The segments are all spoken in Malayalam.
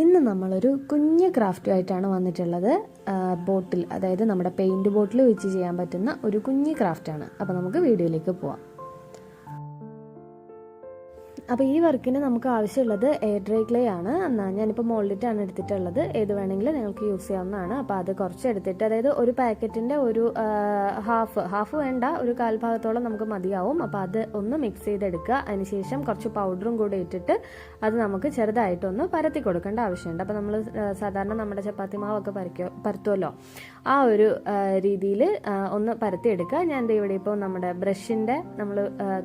ഇന്ന് നമ്മളൊരു കുഞ്ഞ് ക്രാഫ്റ്റുമായിട്ടാണ് വന്നിട്ടുള്ളത്. ബോട്ടിൽ അതായത് നമ്മുടെ പെയിന്റ് ബോട്ടിൽ വെച്ച് ചെയ്യാൻ പറ്റുന്ന ഒരു കുഞ്ഞ് ക്രാഫ്റ്റാണ് അപ്പോൾ നമുക്ക് വീഡിയോയിലേക്ക് പോവാം. അപ്പോൾ ഈ വർക്കിന് നമുക്ക് ആവശ്യമുള്ളത് എയർ ഡ്രൈ ക്ലേ ആണ്. എന്നാൽ ഞാനിപ്പോൾ മോൾഡിറ്റാണ് എടുത്തിട്ടുള്ളത്. ഏത് വേണമെങ്കിലും നിങ്ങൾക്ക് യൂസ് ചെയ്യാവുന്നതാണ്. അപ്പോൾ അത് കുറച്ച് എടുത്തിട്ട് അതായത് ഒരു പാക്കറ്റിന്റെ ഒരു ഹാഫ് ഹാഫ് വേണ്ട ഒരു കാൽഭാഗത്തോളം നമുക്ക് മതിയാവും. അപ്പോൾ അത് ഒന്ന് മിക്സ് ചെയ്തെടുക്കുക. അതിനുശേഷം കുറച്ച് പൗഡറും കൂടി ഇട്ടിട്ട് അത് നമുക്ക് ചെറുതായിട്ടൊന്ന് പരത്തി കൊടുക്കേണ്ട ആവശ്യമുണ്ട്. അപ്പോൾ നമ്മൾ സാധാരണ നമ്മുടെ ചപ്പാത്തി മാവൊക്കെ പരക്കോ പരത്തുമല്ലോ ആ ഒരു രീതിയിൽ ഒന്ന് പരത്തിയെടുക്കുക. ഞാൻ ഇവിടെ ഇപ്പോൾ നമ്മുടെ ബ്രഷിന്റെ നമ്മൾ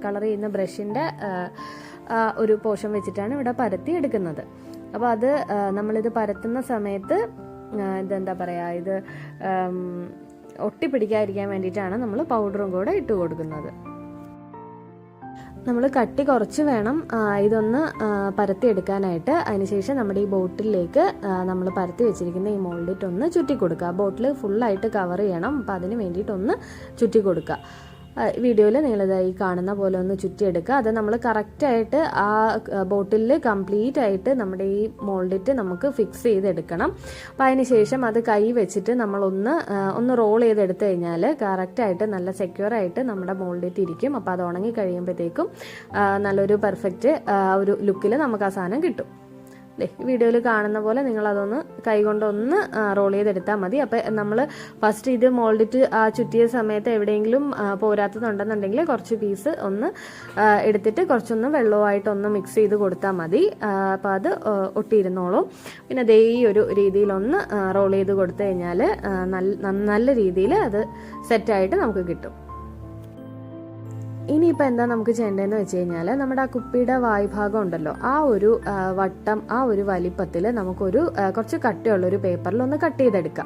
കളർ ചെയ്യുന്ന ബ്രഷിന്റെ ഒരു പോഷൻ വെച്ചിട്ടാണ് ഇവിടെ പരത്തി എടുക്കുന്നത്. അപ്പോൾ അത് നമ്മളിത് പരത്തുന്ന സമയത്ത് ഇതെന്താ പറയുക ഇത് ഒട്ടിപ്പിടിക്കാതിരിക്കാൻ വേണ്ടിയിട്ടാണ് നമ്മൾ പൗഡറും കൂടെ ഇട്ട് കൊടുക്കുന്നത്. നമ്മൾ കട്ടി കുറച്ച് വേണം ഇതൊന്ന് പരത്തി എടുക്കാനായിട്ട്. അതിനുശേഷം നമ്മുടെ ഈ ബോട്ടിലേക്ക് നമ്മൾ പരത്തി വെച്ചിരിക്കുന്ന ഈ മോൾഡിട്ടൊന്ന് ചുറ്റി കൊടുക്കുക. ബോട്ടിൽ ഫുള്ളായിട്ട് കവർ ചെയ്യണം. അപ്പം അതിന് വേണ്ടിയിട്ടൊന്ന് ചുറ്റി കൊടുക്കുക. വീഡിയോയിൽ നിങ്ങളിത് ഈ കാണുന്ന പോലെ ഒന്ന് ചുറ്റിയെടുക്കുക. അത് നമ്മൾ കറക്റ്റായിട്ട് ആ ബോട്ടിലിൽ കംപ്ലീറ്റ് ആയിട്ട് നമ്മുടെ ഈ മോൾഡിറ്റ് നമുക്ക് ഫിക്സ് ചെയ്തെടുക്കണം. അപ്പം അതിന് ശേഷം അത് കൈ വെച്ചിട്ട് നമ്മളൊന്ന് ഒന്ന് റോൾ ചെയ്തെടുത്തു കഴിഞ്ഞാൽ കറക്റ്റായിട്ട് നല്ല സെക്യൂർ ആയിട്ട് നമ്മുടെ മോൾഡിറ്റ് ഇരിക്കും. അപ്പോൾ അത് ഉണങ്ങി കഴിയുമ്പോഴത്തേക്കും നല്ലൊരു പെർഫെക്റ്റ് ഒരു ലുക്കിൽ നമുക്ക് ആ സാധനം കിട്ടും. വീഡിയോയിൽ കാണുന്ന പോലെ നിങ്ങൾ അതൊന്ന് കൈകൊണ്ടൊന്ന് റോൾ ചെയ്തെടുത്താൽ മതി. അപ്പോൾ നമ്മൾ ഫസ്റ്റ് ഇത് മോൾഡിറ്റ് ചുറ്റിയ സമയത്ത് എവിടെയെങ്കിലും പോരാത്തതുണ്ടെന്നുണ്ടെങ്കിൽ കുറച്ച് പീസ് ഒന്ന് എടുത്തിട്ട് കുറച്ചൊന്ന് വെള്ളവുമായിട്ട് ഒന്ന് മിക്സ് ചെയ്ത് കൊടുത്താൽ മതി. അപ്പോൾ അത് ഒട്ടിയിരുന്നോളും. പിന്നെ അതേ ഈ ഒരു രീതിയിലൊന്ന് റോൾ ചെയ്ത് കൊടുത്തു കഴിഞ്ഞാൽ നല്ല നല്ല രീതിയിൽ അത് സെറ്റായിട്ട് നമുക്ക് കിട്ടും. ഇനിയിപ്പോൾ എന്താ നമുക്ക് ചെയ്യേണ്ടതെന്ന് വെച്ച് കഴിഞ്ഞാൽ നമ്മുടെ ആ കുപ്പിയുടെ വായ്ഭാഗം ഉണ്ടല്ലോ ആ ഒരു വട്ടം ആ ഒരു വലിപ്പത്തിൽ നമുക്കൊരു കുറച്ച് കട്ടിയുള്ള ഒരു പേപ്പറിൽ ഒന്ന് കട്ട് ചെയ്തെടുക്കുക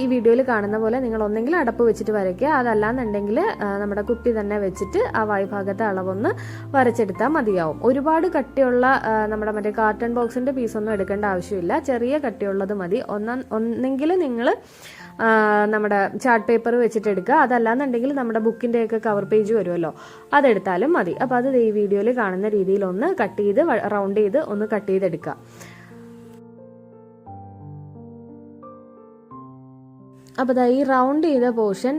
ഈ വീഡിയോയിൽ കാണുന്ന പോലെ നിങ്ങൾ ഒന്നെങ്കിൽ അടപ്പ് വെച്ചിട്ട് വരയ്ക്കുക. അതല്ലാന്നുണ്ടെങ്കിൽ നമ്മുടെ കുപ്പി തന്നെ വെച്ചിട്ട് ആ വായ്ഭാഗത്തെ അളവൊന്ന് വരച്ചെടുത്താൽ മതിയാവും. ഒരുപാട് കട്ടിയുള്ള നമ്മുടെ മറ്റേ കാർട്ടൺ ബോക്സിന്റെ പീസൊന്നും എടുക്കേണ്ട ആവശ്യമില്ല. ചെറിയ കട്ടിയുള്ളത് മതി. ഒന്ന ഒന്നെങ്കിൽ നിങ്ങൾ നമ്മുടെ ചാർട്ട് പേപ്പർ വെച്ചിട്ട് എടുക്കുക. അതല്ലാന്നുണ്ടെങ്കിൽ നമ്മുടെ ബുക്കിന്റെയൊക്കെ കവർ പേജ് വരുമല്ലോ. അതെടുത്താലും മതി. അപ്പോൾ അത് ഈ വീഡിയോയിൽ കാണുന്ന രീതിയിൽ ഒന്ന് കട്ട് ചെയ്ത് റൗണ്ട് ചെയ്ത് ഒന്ന് കട്ട് ചെയ്തെടുക്കുക. അപ്പോൾ ദാ ഈ റൗണ്ട് ചെയ്ത പോർഷൻ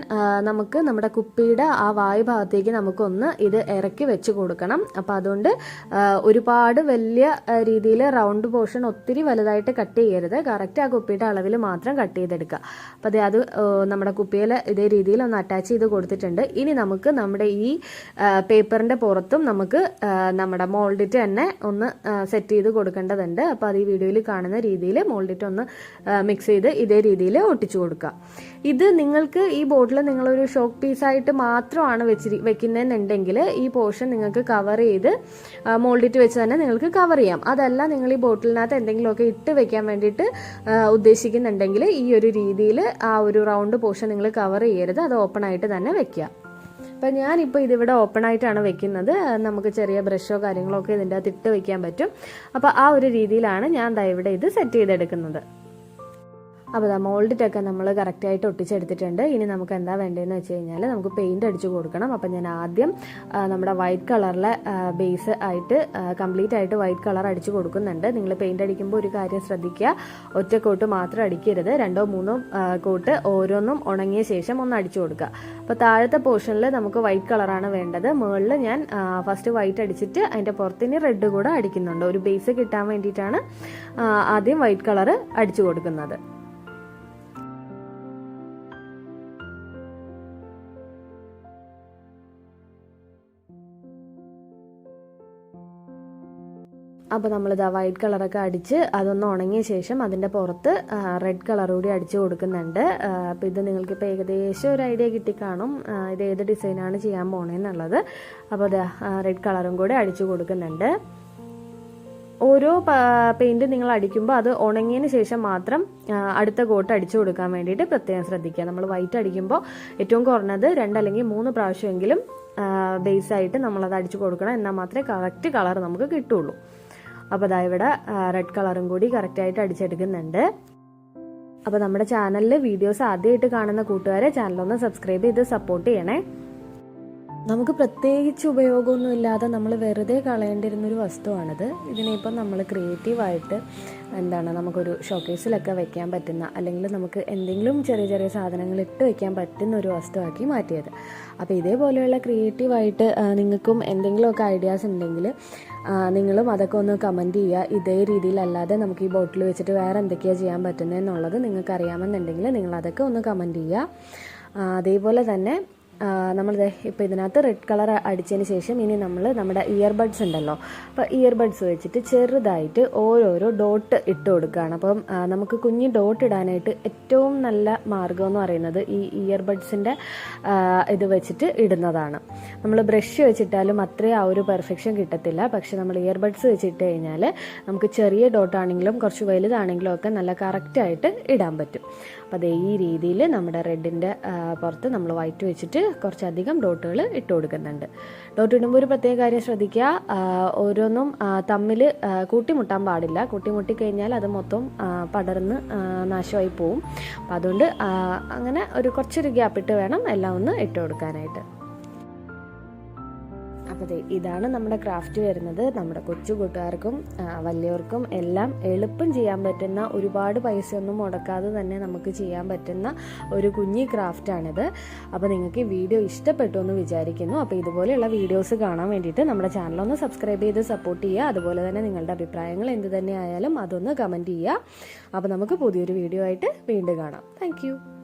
നമുക്ക് നമ്മുടെ കുപ്പിയുടെ ആ വായു ഭാഗത്തേക്ക് നമുക്കൊന്ന് ഇത് ഇറക്കി വെച്ച് കൊടുക്കണം. അപ്പോൾ അതുകൊണ്ട് ഒരുപാട് വലിയ രീതിയിൽ റൗണ്ട് പോർഷൻ ഒത്തിരി വലുതായിട്ട് കട്ട് ചെയ്യരുത്. കറക്റ്റ് ആ കുപ്പിയുടെ അളവിൽ മാത്രം കട്ട് ചെയ്തെടുക്കുക അപ്പോൾ അതെ അത് നമ്മുടെ കുപ്പിയിൽ ഇതേ രീതിയിൽ ഒന്ന് അറ്റാച്ച് ചെയ്ത് കൊടുത്തിട്ടുണ്ട്. ഇനി നമുക്ക് നമ്മുടെ ഈ പേപ്പറിന്റെ പുറത്തും നമുക്ക് നമ്മുടെ മോൾഡിറ്റ് തന്നെ ഒന്ന് സെറ്റ് ചെയ്ത് കൊടുക്കേണ്ടതുണ്ട്. അപ്പോൾ അത് ഈ വീഡിയോയിൽ കാണുന്ന രീതിയിൽ മോൾഡിറ്റ് ഒന്ന് മിക്സ് ചെയ്ത് ഇതേ രീതിയിൽ ഒട്ടിച്ചു കൊടുക്കുക ഇത് നിങ്ങൾക്ക് ഈ ബോട്ടിൽ നിങ്ങളൊരു ഷോക്ക് പീസായിട്ട് മാത്രമാണ് വെച്ചിരി വെക്കുന്നതെന്നുണ്ടെങ്കിൽ ഈ പോർഷൻ നിങ്ങൾക്ക് കവർ ചെയ്ത് മോൾഡിറ്റ് വെച്ച് തന്നെ നിങ്ങൾക്ക് കവർ ചെയ്യാം. അതല്ല നിങ്ങൾ ഈ ബോട്ടിലിനകത്ത് എന്തെങ്കിലുമൊക്കെ ഇട്ട് വെക്കാൻ വേണ്ടിയിട്ട് ഉദ്ദേശിക്കുന്നുണ്ടെങ്കിൽ ഈ ഒരു രീതിയിൽ ആ ഒരു റൗണ്ട് പോർഷൻ നിങ്ങൾ കവർ ചെയ്യരുത്. അത് ഓപ്പൺ ആയിട്ട് തന്നെ വെക്കുക. അപ്പം ഞാനിപ്പോൾ ഇതിവിടെ ഓപ്പൺ ആയിട്ടാണ് വെക്കുന്നത്. നമുക്ക് ചെറിയ ബ്രഷോ കാര്യങ്ങളോ ഒക്കെ ഇതിന്റെ അകത്ത് ഇട്ട് വെക്കാൻ പറ്റും. അപ്പോൾ ആ ഒരു രീതിയിലാണ് ഞാൻ ഇവിടെ ഇത് സെറ്റ് ചെയ്തെടുക്കുന്നത്. അപ്പോൾ മോൾഡിറ്റൊക്കെ നമ്മൾ കറക്റ്റായിട്ട് ഒട്ടിച്ചെടുത്തിട്ടുണ്ട്. ഇനി നമുക്ക് എന്താ വേണ്ടതെന്ന് വെച്ച് കഴിഞ്ഞാൽ നമുക്ക് പെയിന്റ് അടിച്ച് കൊടുക്കണം. അപ്പം ഞാൻ ആദ്യം നമ്മുടെ വൈറ്റ് കളറിലെ ബേസ് ആയിട്ട് കംപ്ലീറ്റ് ആയിട്ട് വൈറ്റ് കളർ അടിച്ച് കൊടുക്കുന്നുണ്ട്. നിങ്ങൾ പെയിന്റ് അടിക്കുമ്പോൾ ഒരു കാര്യം ശ്രദ്ധിക്കുക ഒറ്റ കോട്ട് മാത്രം അടിക്കരുത്. രണ്ടോ മൂന്നോ കോട്ട് ഓരോന്നും ഉണങ്ങിയ ശേഷം ഒന്ന് അടിച്ചു കൊടുക്കുക അപ്പോൾ താഴത്തെ പോർഷനിൽ നമുക്ക് വൈറ്റ് കളറാണ് വേണ്ടത്. മുകളിൽ ഞാൻ ഫസ്റ്റ് വൈറ്റ് അടിച്ചിട്ട് അതിന്റെ പുറത്തിന് റെഡ് കൂടെ അടിക്കുന്നുണ്ട്. ഒരു ബേസ് കിട്ടാൻ വേണ്ടിയിട്ടാണ് ആദ്യം വൈറ്റ് കളർ അടിച്ചു കൊടുക്കുന്നത്. അപ്പോൾ നമ്മളിത് വൈറ്റ് കളറൊക്കെ അടിച്ച് അതൊന്ന് ഉണങ്ങിയ ശേഷം അതിന്റെ പുറത്ത് റെഡ് കളർ കൂടി അടിച്ച് കൊടുക്കുന്നുണ്ട്. അപ്പോൾ ഇത് നിങ്ങൾക്കിപ്പോൾ ഏകദേശം ഒരു ഐഡിയ കിട്ടിക്കാണും ഇത് ഏത് ഡിസൈനാണ് ചെയ്യാൻ പോണേന്നുള്ളത് അപ്പോൾ അത് റെഡ് കളറും കൂടി അടിച്ചു കൊടുക്കുന്നുണ്ട്. ഓരോ പെയിന്റ് നിങ്ങൾ അടിക്കുമ്പോൾ അത് ഉണങ്ങിയതിന് ശേഷം മാത്രം അടുത്ത കോട്ട് അടിച്ചു കൊടുക്കാൻ വേണ്ടിയിട്ട് പ്രത്യേകം ശ്രദ്ധിക്കുക. നമ്മൾ വൈറ്റ് അടിക്കുമ്പോൾ ഏറ്റവും കുറഞ്ഞത് രണ്ടല്ലെങ്കിൽ മൂന്ന് പ്രാവശ്യമെങ്കിലും ബേസായിട്ട് നമ്മളത് അടിച്ചു കൊടുക്കണം. എന്നാൽ മാത്രമേ കറക്റ്റ് കളർ നമുക്ക് കിട്ടുള്ളൂ. അപ്പോൾ അതാ ഇവിടെ റെഡ് കളറും കൂടി കറക്റ്റായിട്ട് അടിച്ചെടുക്കുന്നുണ്ട്. അപ്പോൾ നമ്മുടെ ചാനലിൽ വീഡിയോസ് ആദ്യമായിട്ട് കാണുന്ന കൂട്ടുകാരെ ചാനലൊന്ന് സബ്സ്ക്രൈബ് ചെയ്ത് സപ്പോർട്ട് ചെയ്യണേ. നമുക്ക് പ്രത്യേകിച്ച് ഉപയോഗമൊന്നും ഇല്ലാതെ നമ്മൾ വെറുതെ കളയേണ്ടിരുന്നൊരു വസ്തുവാണിത്. ഇതിനിപ്പം നമ്മൾ ക്രിയേറ്റീവായിട്ട് എന്താണ് നമുക്കൊരു ഷോക്കേസിലൊക്കെ വെക്കാൻ പറ്റുന്ന അല്ലെങ്കിൽ നമുക്ക് എന്തെങ്കിലും ചെറിയ ചെറിയ സാധനങ്ങൾ ഇട്ട് വെക്കാൻ പറ്റുന്ന ഒരു വസ്തുവാക്കി മാറ്റിയത്. അപ്പോൾ ഇതേപോലെയുള്ള ക്രിയേറ്റീവായിട്ട് നിങ്ങൾക്കും എന്തെങ്കിലുമൊക്കെ ഐഡിയാസ് ഉണ്ടെങ്കിൽ നിങ്ങളും അതൊക്കെ ഒന്ന് കമന്റ് ചെയ്യുക. ഇതേ രീതിയിലല്ലാതെ നമുക്ക് ഈ ബോട്ടിൽ വെച്ചിട്ട് വേറെ എന്തൊക്കെയാണ് ചെയ്യാൻ പറ്റുന്നതെന്നുള്ളത് നിങ്ങൾക്ക് അറിയാമെന്നുണ്ടെങ്കിൽ നിങ്ങൾ അതൊക്കെ ഒന്ന് കമന്റ് ചെയ്യുക. അതേപോലെ തന്നെ നമ്മൾ ഇപ്പോൾ ഇതിനകത്ത് റെഡ് കളർ അടിച്ചതിന് ശേഷം ഇനി നമ്മൾ നമ്മുടെ ഇയർബഡ്സ് ഉണ്ടല്ലോ. അപ്പോൾ ഇയർബഡ്സ് വെച്ചിട്ട് ചെറുതായിട്ട് ഓരോരോ ഡോട്ട് ഇട്ട് കൊടുക്കുകയാണ് അപ്പം നമുക്ക് കുഞ്ഞ് ഡോട്ട് ഇടാനായിട്ട് ഏറ്റവും നല്ല മാർഗം എന്ന് പറയുന്നത് ഈ ഇയർബഡ്സിന്റെ ഇത് വെച്ചിട്ട് ഇടുന്നതാണ്. നമ്മൾ ബ്രഷ് വെച്ചിട്ടാലും അത്രയും ആ ഒരു പെർഫെക്ഷൻ കിട്ടത്തില്ല. പക്ഷെ നമ്മൾ ഇയർബഡ്സ് വെച്ചിട്ട് കഴിഞ്ഞാൽ നമുക്ക് ചെറിയ ഡോട്ടാണെങ്കിലും കുറച്ച് വലുതാണെങ്കിലും ഒക്കെ നല്ല കറക്റ്റായിട്ട് ഇടാൻ പറ്റും. അപ്പോൾ അതേ ഈ രീതിയിൽ നമ്മുടെ റെഡിന്റെ പുറത്ത് നമ്മൾ വൈറ്റ് വെച്ചിട്ട് കുറച്ചധികം ഡോട്ടുകൾ ഇട്ട് കൊടുക്കുന്നുണ്ട്. ഡോട്ട് ഇടുമ്പോൾ ഒരു പ്രത്യേക കാര്യം ശ്രദ്ധിക്കുക ഓരോന്നും തമ്മിൽ കൂട്ടിമുട്ടാൻ പാടില്ല. കൂട്ടിമുട്ടി കഴിഞ്ഞാൽ അത് മൊത്തം പടർന്ന് നാശമായി പോവും. അപ്പം അതുകൊണ്ട് അങ്ങനെ ഒരു കുറച്ചൊരു ഗ്യാപ്പ് ഇട്ട് വേണം എല്ലാം ഒന്ന് ഇട്ട് കൊടുക്കാനായിട്ട്. അപ്പോൾ ഇതാണ് നമ്മുടെ ക്രാഫ്റ്റ് വരുന്നത്. നമ്മുടെ കൊച്ചു കൂട്ടുകാർക്കും വലിയവർക്കും എല്ലാം എളുപ്പം ചെയ്യാൻ പറ്റുന്ന ഒരുപാട് പൈസയൊന്നും മുടക്കാതെ തന്നെ നമുക്ക് ചെയ്യാൻ പറ്റുന്ന ഒരു കുഞ്ഞി ക്രാഫ്റ്റാണിത് അപ്പോൾ നിങ്ങൾക്ക് ഈ വീഡിയോ ഇഷ്ടപ്പെട്ടു എന്ന് വിചാരിക്കുന്നു. അപ്പോൾ ഇതുപോലെയുള്ള വീഡിയോസ് കാണാൻ വേണ്ടിയിട്ട് നമ്മുടെ ചാനലൊന്ന് സബ്സ്ക്രൈബ് ചെയ്ത് സപ്പോർട്ട് ചെയ്യുക. അതുപോലെ തന്നെ നിങ്ങളുടെ അഭിപ്രായങ്ങൾ എന്ത് തന്നെ ആയാലും അതൊന്ന് കമന്റ് ചെയ്യുക. അപ്പോൾ നമുക്ക് പുതിയൊരു വീഡിയോ ആയിട്ട് വീണ്ടും കാണാം. താങ്ക്